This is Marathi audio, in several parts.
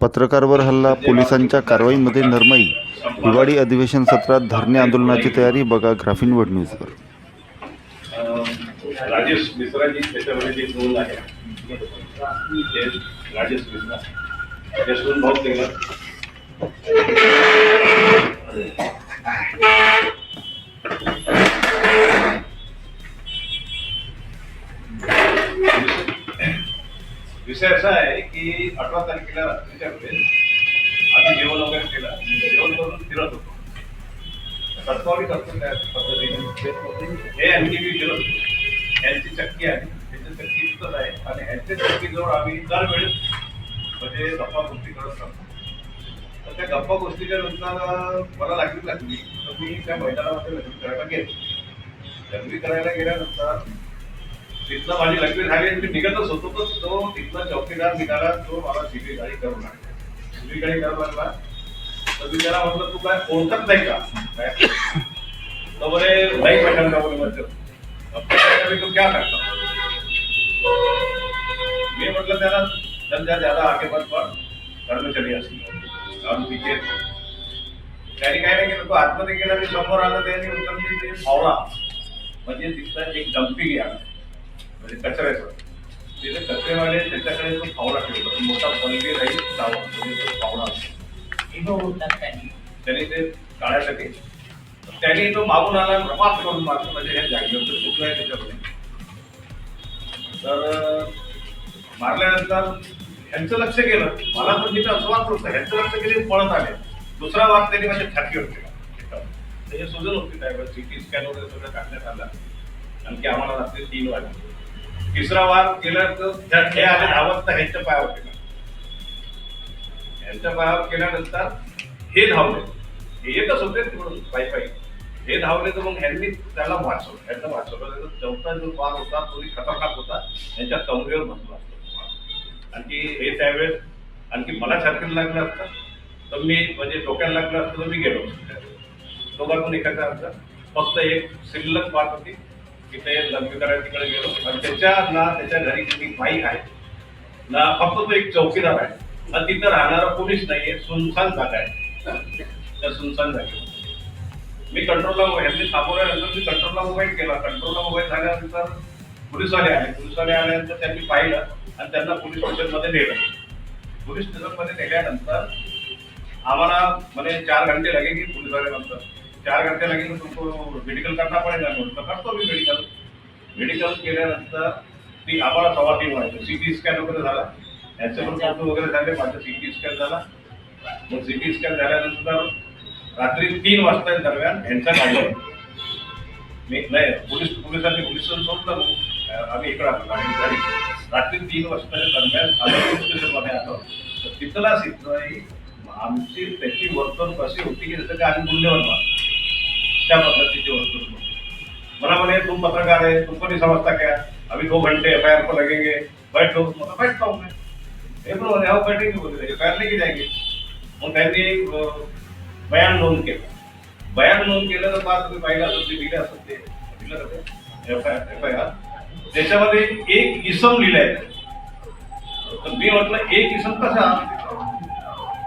पत्रकारवर हल्ला पोलिसांच्या कारवाईमध्ये नरमाई हिवाळी अधिवेशन सत्रात धरणे आंदोलनाची तयारी बघा ग्राफिन वर्ड न्यूजवर. राजेश मिश्राजी त्याच्यामध्ये जी नोंद आहे राजेश मिश्रा. यशवंत भाऊ तेलर विषय असा आहे की अठरा तारखेला रात्रीच्या वेळेस आम्ही जेवण वगैरे केलं. जेवण करून फिरत होतो. तत्वावी करतो त्या पद्धतीने. हे आम्ही मी फिरत होतो. यांची चक्की आहे. त्याची चक्की तिथंच आहे. आणि यांच्या चक्कीजवळ आम्ही दरवेळेस म्हणजे गप्पा गोष्टी करत राहतो. तर त्या गप्पा गोष्टीच्या नंतर मला लागली लागली. तर मी त्या मैदानामध्ये लग्न करायला गेलो. लग्न करायला गेल्यानंतर तिथलं माझी लग्न झाली मी निघतच होतो तर तो तिथला चौकीदार निघाला तो मला शिबी गाडी करून लागला शिबी गाडी करू लागला तर मी त्याला म्हटलं तू काय ओळखत नाही का? तो बोले नाही पटेल का बोले म्हणजे तू क्या करता मी म्हटलं त्याला चल त्याला ज्यादा आगे मत पड घर में त्याने काय नाही केलं तो आतमध्ये गेला मी समोर आलं त्याने उत्तम ते फावडा म्हणजे तिथला एक डम्पिंग आहे. म्हणजे कचऱ्याचं तिथे कचरेवाले त्याच्याकडे तो फावडा ठेवला तो मोठा बलगे राहील डावा. म्हणजे तो असतो. त्याने. ते काढायसाठी त्याने तो मागून आला रपात करून मागून म्हणजे हे जागेवर तो चुकलाय त्याच्यामध्ये. तर अं, मारल्यानंतर ह्यांचं लक्ष गेलं. मला पण तिथं असं वाटलं होतं. ह्यांचं लक्ष गेले पळत आले. दुसरा वाद त्यांनी माझ्या छातीवर केला त्याची सुजन होती त्यावेळेस सिटी स्कॅन वगैरे सगळं काढण्यात आलं. आणखी आम्हाला रात्री तीन वाजले. तिसरा वार केला तर हे आले धावत तर ह्यांच्या पायावर केला ह्यांच्या पायावर केल्यानंतर हे धावले. हे एकच होते तिकडून पायी पायी हे धावले तर मग ह्यांनी त्याला वाचवलं. ह्यांना वाचवलं चौथा जो वार होता तोही खतरनाक होता. ह्यांच्या कमरेवर बसला असतो आणखी हे त्यावेळेस आणखी मला छातीला लागलं असतं. तर मी म्हणजे डोक्याला लागलं असतं तर मी गेलो. असतो त्यावेळेस. दोघांतून एखादा अर्थ फक्त एक शिल्लक वाट होती. तिथे लंबीकरण लग्न तिकडे गेलो. आणि त्याच्या ना त्याच्या घरी कोणी बाईक आहे ना फक्त तो एक चौकीदार आहे. ना तिथं राहणारा पोलीस नाहीये सुनसान जागा आहे. त्या सुनसान जागेवर. मी कंट्रोलला ह्यांनी थांबवल्यानंतर मी कंट्रोलला मोबाईल केला. कंट्रोलला मोबाईल झाल्यानंतर पोलिसवाले आले पोलिसवाले आल्यानंतर त्यांनी पाहिलं आणि त्यांना पोलीस स्टेशनमध्ये नेलं. पोलीस स्टेशनमध्ये नेल्यानंतर आम्हाला म्हणजे चार घंटे लगेगी पुलिस वाले नंतर चार घंटे लगेगी तुमको मेडिकल करना पडेगा म्हटलं करतो मी मेडिकल मेडिकल केल्यानंतर ती आम्हाला सव्वा तीन वाजले सिटी स्कॅन वगैरे झाला. पण फोटो वगैरे झाले. माझं सिटी स्कॅन झाला. मग सिटी स्कॅन झाल्यानंतर रात्री तीन वाजता दरम्यान यांच्या गाडीवर मी नाही पोलीस पोलिसांनी पोलिसांनी सोडलं. आम्ही इकडे आलो. गाडी गाडी रात्री तीन वाजताच्या दरम्यान आम्ही स्टेशनमध्ये आलो. तर तिथला सिद्धाई आमची त्याची वर्तन कशी होती की जसं की आम्ही मारतो त्या पद्धतीची वर्तन होती मला म्हणे तुम पत्रकार है, तुमको नहीं समझता क्या? अभी दो घंटे एफ़ आई आर को लगेंगे। बैठो। मतलब बैठता हूँ मैं। बैठेंगे बोले एफ़ आई आर लेके जाएँगे। मग त्यांनी बयान नोंद केलं बयान नोंद केलं तर पाच तुम्ही पाहिलं असं ते का आर त्याच्यामध्ये एक इसम लिहिलाय तर मी म्हटलं एक इसम कसा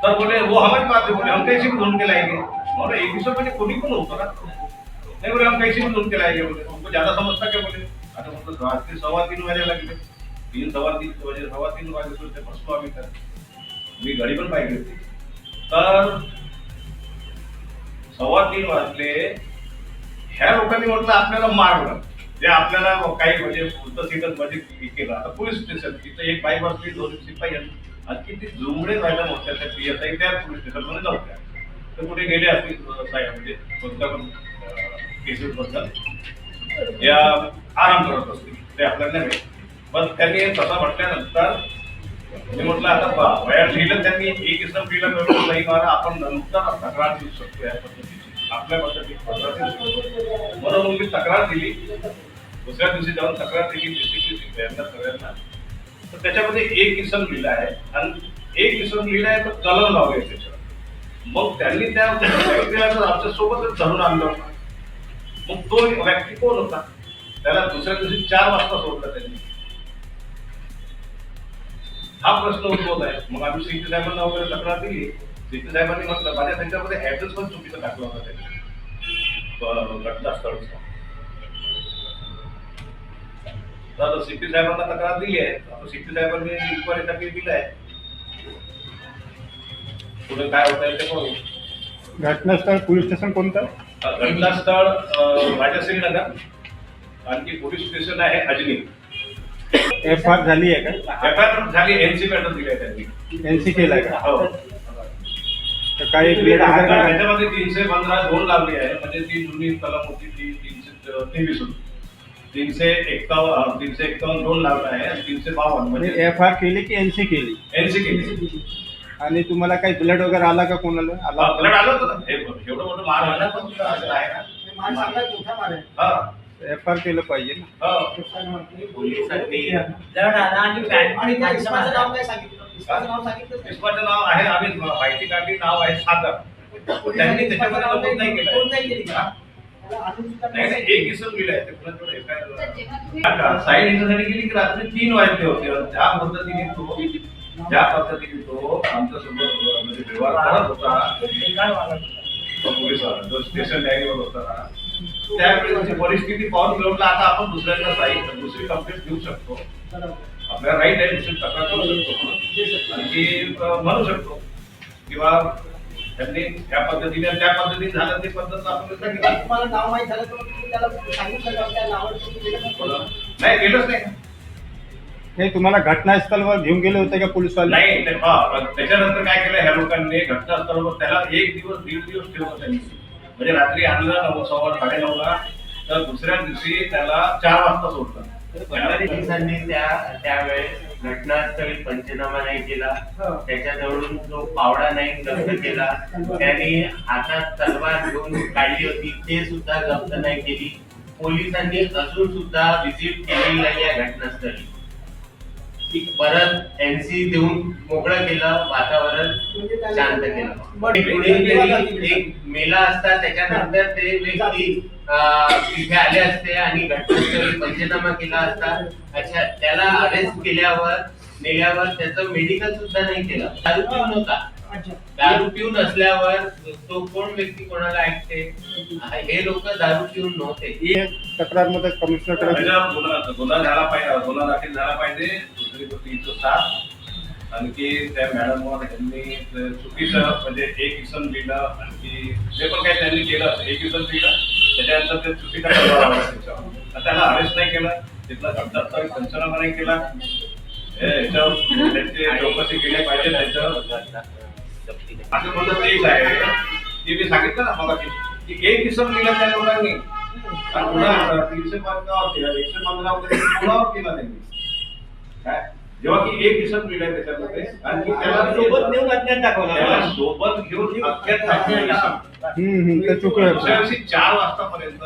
तर बोले, वो हमारे पास बोले, हम कैसे ढूंढ के लाएँगे? बोले एक दिवस म्हणजे कोणी पण होतं ना नाही बोले हम कैसे भी ढूंढ के लाएंगे बोले हमको ज्यादा समझता क्या बोले? आता म्हटलं रात्री सव्वा तीन वाजे लागले तीन सव्वा तीन वाजे सव्वा तीन वाजे ते बसलो आम्ही तर मी घडी पण पाहिली होती तर सव्वा तीन वाजले ह्या लोकांनी म्हटलं आपल्याला मारलं जे आपल्याला काही म्हणजे पुढचं सीटच म्हणजे केलं आता पोलीस स्टेशन तिथं एक बाई बसली दोन शिपाई आणि किती जुमडे राहिल्या मोठ्या त्या पी एस आय त्या. पोलीस स्टेशनमध्ये नव्हत्या तर कुठे गेले असतील अं, साहेब? म्हणजे कोणत्या पण केसेस बद्दल? या आराम करत असतील. ते आपल्याला नाही पण त्यांनी तसं म्हटल्यानंतर मी म्हटलं आता बा- वयात लिहिलं त्यांनी एक इसम लिहिलं मिळून नाही मारा आपण नंतर तक्रार देऊ शकतो या पद्धतीची. आपल्या पद्धतीची तक्रार देऊ शकतो म्हणून मी तक्रार दिली. दुसऱ्या दिवशी जाऊन तक्रार दिली बेसिकली यांना सगळ्यांना. तर त्याच्यामध्ये एक इसम लिहिला आहे. आणि एक इसम लिहिला आहे तर कलम लावूया त्याच्यावर. मग त्यांनी त्या व्यक्तीला आमच्या सोबतच धरून आणलं. मग तो व्यक्ती कोण होता? त्याला दुसऱ्या दिवशी चार वाजता सोडला त्यांनी. हा प्रश्न उद्भवत आहे. मग आम्ही सीपी साहेबांना वगैरे तक्रार दिली. सीपी साहेबांनी म्हटलं माझ्या त्यांच्यामध्ये ऍड्रेस पण चुकीचा टाकला होता त्यांनी. घटनास्थळचा तर सीपी साहेबांना तक्रार दिली आहे. सीपी साहेबांनी इन्क्वायरीसाठी दिलं आहे. पुढे काय होत आहे ते पाहू घटनास्थळ पोलीस स्टेशन कोणतं? घटनास्थळ राजाश्री नगर आणखी पोलीस स्टेशन आहे अजनी. एफ़ आर झाली आहे का? एफ़ आर झाली एनसी पॅटर्न दिली आहे त्यांनी. एनसी केलाय का? हो. तर काही वगैरे त्याच्यामध्ये तीनशे पंधरा दोन लावली आहे. म्हणजे ती जुनी कलम होती ती तीनशे तेवीस होती तीनशे एक्कावन्न तीनशे एक्कावन्न दोन लावलं आहे. आणि तीनशे बावन्न म्हणजे म्हणजे एफ़ आर केली की एनसी केली? एनसी केली आणि तुम्हाला काही ब्लड वगैरे आला का कोणाला? आला आपल्याकडे आलं होतं ना. हे बघ, एवढं मोठं मार आहे ना. पण आहे? ना हा. एफ आर केलं पाहिजे ना. हा. पोलिसांनी. आणि आणि त्या नाव काय सांगितलं? इस्माचं नाव सांगितलं विश्वाचं नाव आहे आम्ही माहिती काढली नाव आहे सागर. त्यांनी त्याच्यामध्ये नमूद नाही केलं. नाही केली. का? नाही नाही एक इसम लिहिलं आहे ते पुन्हा थोडं FIR साईड याच्यासाठी गेली की रात्री तीन वाजले होते. आणि त्या पद्धतीने तो ज्या पद्धतीने तो आमच्यासोबत म्हणजे व्यवहार करत होता जो स्टेशन डायरीवर होता. ना त्यावेळेची परिस्थिती पाहून मिळवलं आता आपण दुसऱ्यांना साईड दुसरी कंप्लेंट देऊ शकतो. आपल्याला राईट आहे दुसरी तक्रार करू शकतो. आणखी म्हणू शकतो. किंवा त्यांनी त्या पद्धतीने त्या पद्धतीने झालं ते पद्धत आपण सांगितलं. तुम्हाला नाव माहीत झालं तर त्याला सांगितलं? नाही केलंच नाही. नाही तुम्हाला घटनास्थळावर घेऊन गेले होते का पोलीसवाले? नाही हा, त्याच्यानंतर काय केलं ह्या लोकांनी घटनास्थळावर त्याला एक दिवस दीड दिवस ठेवलं त्यांनी. म्हणजे रात्री आणलं नऊ सव्वा साडे नऊला तर दुसऱ्या दिवशी त्याला चार वाजता सोडलं. पंधरा दिवसांनी त्या त्यावेळेस घटनास्थळी पंचनामा नाही केला. त्याच्याजवळून जो पावडा नाही जप्त केला त्यांनी हातात तलवार घेऊन काढली होती ते सुद्धा जप्त नाही केली. पोलिसांनी अजून सुद्धा व्हिजिट केलेली नाही या घटनास्थळी. ती परत एनसी देऊन मोकळं केलं वातावरण शांत केलं. एक मेला असता त्याच्यानंतर ते व्यक्ती तिथे आले असते आणि घटनास्थळी पंचनामा केला असता. अच्छा त्याला अरेस्ट केल्यावर नेल्यावर त्याचं मेडिकल सुद्धा नाही केलं. दारू पिऊन होता. अच्छा. दारू पिऊन असल्यावर तो कोण व्यक्ती कोणाला ऐकते? हे लोक दारू पिऊन नव्हते. तक्रारमध्ये त्याच्यावर गुन्हा झाला पाहिजे. गुन्हा दाखल झाला पाहिजे. गोष्ट इथं साथ आणखी त्या मॅडमवर यांनी चुकीचं म्हणजे एक इसम लिहिलं आणखी जे पण काही त्यांनी केलं एक इसम लिहिलं त्याच्यानंतर ते चुकीचा ठरवा लावला त्याच्यावर. त्याला अरेस्ट नाही केलं तिथला घटनास्थळी पंचनामा नाही केला. याच्यावर त्यांची चौकशी केली पाहिजे त्याच्यावर. असं कोणतं तेच आहे ते मी सांगितलं ना मला की एक इसम लिहिलं त्या लोकांनी. आणि पुन्हा तीनशे पंधरावर एकशे पंधरा वगैरे पुन्हावर केला त्यांनी. काय? जेव्हा की एक इसम लिहिलाय त्याच्यामध्ये. आणखी त्याला सोबत नेऊन अज्ञात दाखवला. सोबत घेऊन अख्ख्यात दाखवलं. चार वाजतापर्यंत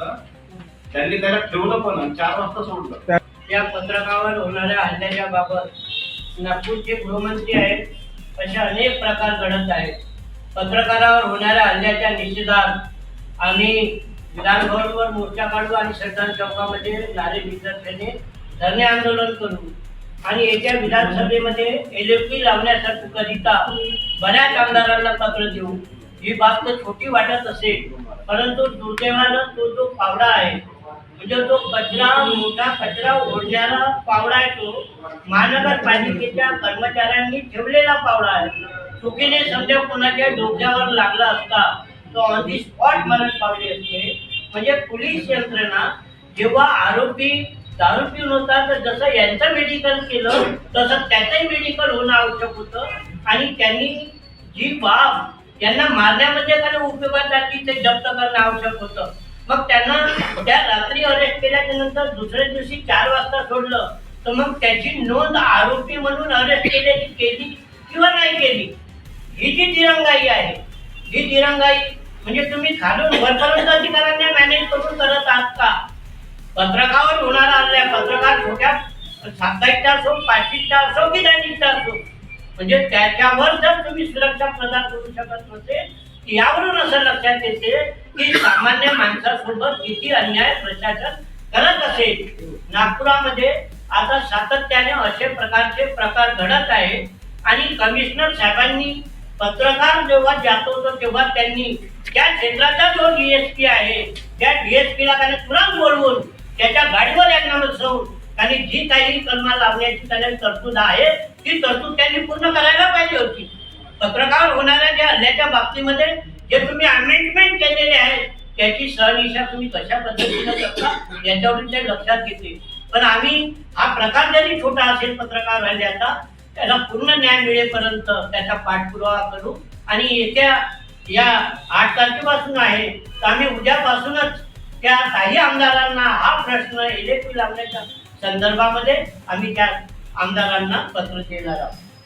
त्यांनी त्याला ठेवलं पण आणि चार वाजता सोडलं. या पत्रकावर होणाऱ्या हल्ल्याच्या बाबत नागपूरचे गृहमंत्री आहेत. असे अनेक प्रकार घडत आहेत. पत्रकारावर होणाऱ्या हल्ल्याच्या निषेधात आम्ही विधानभवनवर मोर्चा काढू आणि सरदार चौकामध्ये नारे विद्यार्थ्याने धरणे आंदोलन करू आणि येत्या विधानसभेमध्ये एल एफ पी करिता बऱ्याच आमदारांना पत्र देऊ ही बाब तर छोटी वाटत असेल. परंतु दुर्दैवानं तो जो पावडा आहे म्हणजे तो कचरा मोठा कचरा ओढणारा पावडा आहे तो महानगरपालिकेच्या कर्मचाऱ्यांनी ठेवलेला पावडा आहे. चुकीने समजा कोणाच्या डोक्यावर लागला असता तो ऑन दी स्पॉट मरण पावली असते. म्हणजे पोलीस यंत्रणा जेव्हा आरोपी दारू पिऊन होता तर जसं यांचं मेडिकल केलं तसं त्याचंही मेडिकल होणं आवश्यक होतं. आणि त्यांनी जी बाब यांना मारण्यामध्ये त्यांना उपयोगासाठी ते जप्त करणं आवश्यक होतं. मग त्यांना त्या रात्री अरेस्ट केल्याच्यानंतर दुसऱ्या दिवशी चार वाजता सोडलं तर मग त्याची नोंद आरोपी म्हणून अरेस्ट केल्याची केली किंवा नाही केली? ही जी दिरंगाई आहे ही दिरंगाई म्हणजे तुम्ही खालून वरपर्यंत अधिकाऱ्यांना मॅनेज करून करत आहात का? पत्रकावर होणारा असल्या पत्रकार छोट्या साप्ताहिकचा असो पाचशेचा असो की दैनिकचा असो म्हणजे त्याच्यावर जर तुम्ही सुरक्षा प्रदान करू शकत नसेल यावरून असं लक्षात येते की सामान्य माणसासोबत किती अन्याय प्रशासन करत असेल नागपुरामध्ये आता सातत्याने असे प्रकारचे प्रकार घडत आहे आणि कमिशनर साहेबांनी पत्रकार जेव्हा जातो तेव्हा त्यांनी त्या क्षेत्राचा जो डीएसपी आहे त्या डीएसपीला त्याने तुरंत बोलवून त्याच्या गाडीवर यांना जाऊन आणि जी काही कलमा लावण्याची त्याला तरतूद आहे ती तरतूद त्यांनी पूर्ण करायला पाहिजे होती. पत्रकार होणाऱ्या ज्या हल्ल्याच्या बाबतीमध्ये जे तुम्ही अमेंडमेंट केलेले आहेत त्याची सहनिशा तुम्ही कशा पद्धतीने करता याच्यावरून ते लक्षात घेते. पण आम्ही हा प्रकार जरी छोटा असेल पत्रकार हल्ल्याचा त्याला पूर्ण न्याय मिळेपर्यंत त्याचा पाठपुरावा करू. आणि येत्या या आठ तारखेपासून आहे तर आम्ही उद्यापासूनच त्या काही आमदारांना हा प्रश्न इलेक्ट्रिक लागण्याच्या संदर्भामध्ये आम्ही त्या आमदारांना पत्र देणार आहोत.